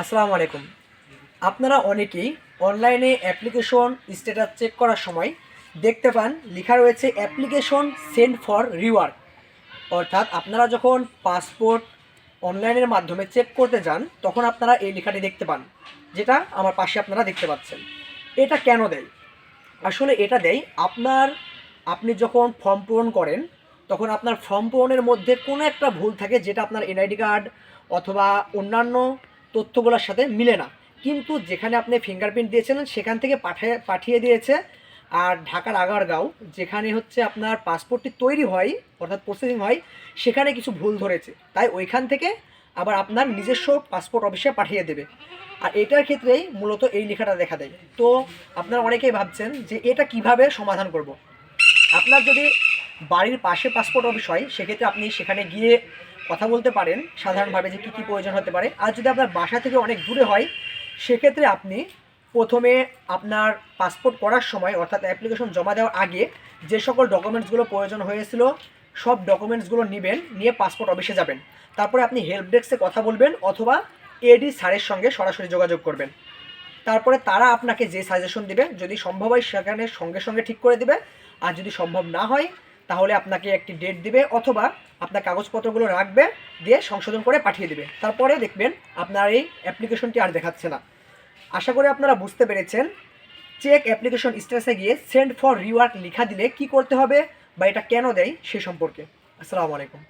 আসসালামু আলাইকুম। আপনারা অনেকেই অনলাইনে অ্যাপ্লিকেশন স্ট্যাটাস চেক করার সময় দেখতে পান, লেখা রয়েছে অ্যাপ্লিকেশন সেন্ড ফর রিওয়ার্ক অর্থাৎ আপনারা যখন পাসপোর্ট অনলাইনের মাধ্যমে চেক করতে যান, তখন আপনারা এই লেখাটি দেখতে পান, যেটা আমার পাশে আপনারা দেখতে পাচ্ছেন। এটা কেন দেয়? আসলে এটা দেয়, আপনার, আপনি যখন ফর্ম পূরণ করেন, তখন আপনার ফর্ম পূরণের মধ্যে কোনো একটা ভুল থাকে যেটা আপনার এনআইডি কার্ড অথবা অন্যান্য তথ্যগুলোর সাথে মিলে না। কিন্তু যেখানে আপনি ফিঙ্গারপ্রিন্ট দিয়েছিলেন, সেখান থেকে পাঠিয়ে পাঠিয়ে দিয়েছে আর ঢাকার আগারগাঁও, যেখানে হচ্ছে আপনার পাসপোর্টটি তৈরি হয়, অর্থাৎ প্রসেসিং হয়, সেখানে কিছু ভুল ধরেছে। তাই ওইখান থেকে আবার আপনার নিজস্ব পাসপোর্ট অফিসে পাঠিয়ে দেবে। আর এটার ক্ষেত্রেই মূলত এই লেখাটা দেখা দেয়। তো আপনারা অনেকেই ভাবছেন যে এটা কীভাবে সমাধান করব। আপনার যদি বাড়ির পাশে পাসপোর্ট অফিস হয়, সেক্ষেত্রে আপনি সেখানে গিয়ে কথা বলতে পারেন, সাধারণভাবে যে কী কী প্রয়োজন হতে পারে। আর যদি আপনার বাসা থেকে অনেক দূরে হয়, সেক্ষেত্রে আপনি প্রথমে আপনার পাসপোর্ট করার সময়, অর্থাৎ অ্যাপ্লিকেশন জমা দেওয়ার আগে যে সকল ডকুমেন্টসগুলো প্রয়োজন হয়েছিল, সব ডকুমেন্টসগুলো নেবেন, নিয়ে পাসপোর্ট অফিসে যাবেন। তারপরে আপনি হেল্প ডেস্কে কথা বলবেন অথবা এডি স্যারের সঙ্গে সরাসরি যোগাযোগ করবেন। তারপরে তারা আপনাকে যে সাজেশন দিবে, যদি সম্ভব হয় সেখানে সঙ্গে সঙ্গে ঠিক করে দিবে। আর যদি সম্ভব না হয় তাহলে আপনাকে একটি ডেট দিবে অথবা আপনার কাগজপত্রগুলো রাখবে, দিয়ে সংশোধন করে পাঠিয়ে দিবে। তারপরে দেখবেন আপনার এই অ্যাপ্লিকেশনটি আর দেখাচ্ছে না। আশা করি আপনারা বুঝতে পেরেছেন। চেক অ্যাপ্লিকেশন স্ট্যাটাসে গিয়ে সেন্ড ফর রিওয়ার্ড লেখা দিলে কি করতে হবে বা এটা কেন দেয় সে সম্পর্কে। আসসালামু আলাইকুম।